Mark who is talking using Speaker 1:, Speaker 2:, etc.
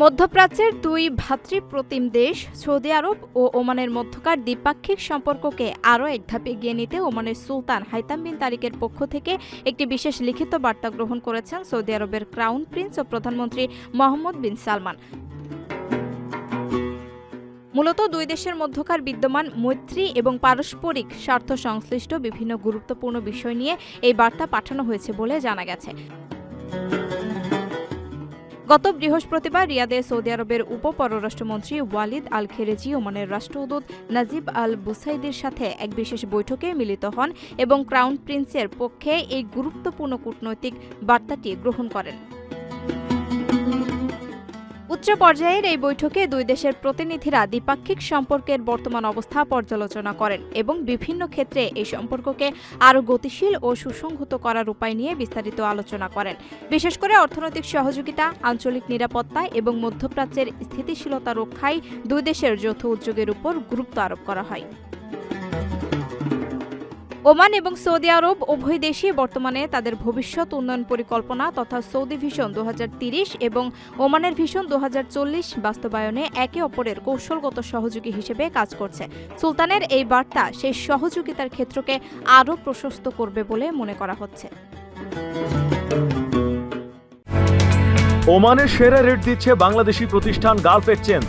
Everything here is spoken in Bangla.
Speaker 1: মধ্যপ্রাচ্যের দুই ভ্রাতৃপ্রতিম দেশ, সৌদি আরব ও ওমানের মধ্যকার দ্বিপাক্ষিক সম্পর্ককে আরও এক ধাপ এগিয়ে নিতে ওমানের সুলতান হাইতাম বিন তারিকের পক্ষ থেকে একটি বিশেষ লিখিত বার্তা গ্রহণ করেছেন সৌদি আরবের ক্রাউন প্রিন্স ও প্রধানমন্ত্রী মোহাম্মদ বিন সালমান। মূলত দুই দেশের মধ্যকার বিদ্যমান মৈত্রী এবং পারস্পরিক স্বার্থ সংশ্লিষ্ট বিভিন্ন গুরুত্বপূর্ণ বিষয় নিয়ে এই বার্তা পাঠানো হয়েছে বলে জানা গেছে। গত বৃহস্পতিবার রিয়াদে সৌদি আরবের উপ পররাষ্ট্রমন্ত্রী ওয়ালিদ আল খেরেজি ওমানের রাষ্ট্রদূত নাজিব আল বুসাইদের সাথে এক বিশেষ বৈঠকে মিলিত হন এবং ক্রাউন প্রিন্সের পক্ষে এই গুরুত্বপূর্ণ কূটনৈতিক বার্তাটি গ্রহণ করেন। উচ্চ পর্যায়ের এই বৈঠকে দুই দেশের প্রতিনিধিরা দ্বিপাক্ষিক সম্পর্কের বর্তমান অবস্থা পর্যালোচনা করেন এবং বিভিন্ন ক্ষেত্রে এই সম্পর্ককে আরও গতিশীল ও সুসংহত করার উপায় নিয়ে বিস্তারিত আলোচনা করেন। বিশেষ করে অর্থনৈতিক সহযোগিতা, আঞ্চলিক নিরাপত্তা এবং মধ্যপ্রাচ্যের স্থিতিশীলতা রক্ষায় দুই দেশের যৌথ উদ্যোগের উপর গুরুত্ব আরোপ করা হয়। ওমান এবং সৌদি আরব উভয় দেশই বর্তমানে তাদের ভবিষ্যৎ উন্নয়ন পরিকল্পনা তথা সৌদি ভিশন দু এবং ওমানের ভিশন দুহাজার চল্লিশ বাস্তবায়নে একে অপরের কৌশলগত সহযোগী হিসেবে কাজ করছে। সুলতানের এই বার্তা সেই সহযোগিতার ক্ষেত্রকে আরও প্রশস্ত করবে বলে মনে করা হচ্ছে।
Speaker 2: ওমানের সেরা রেট দিচ্ছে বাংলাদেশি প্রতিষ্ঠান গালফ এক্সচেঞ্জ।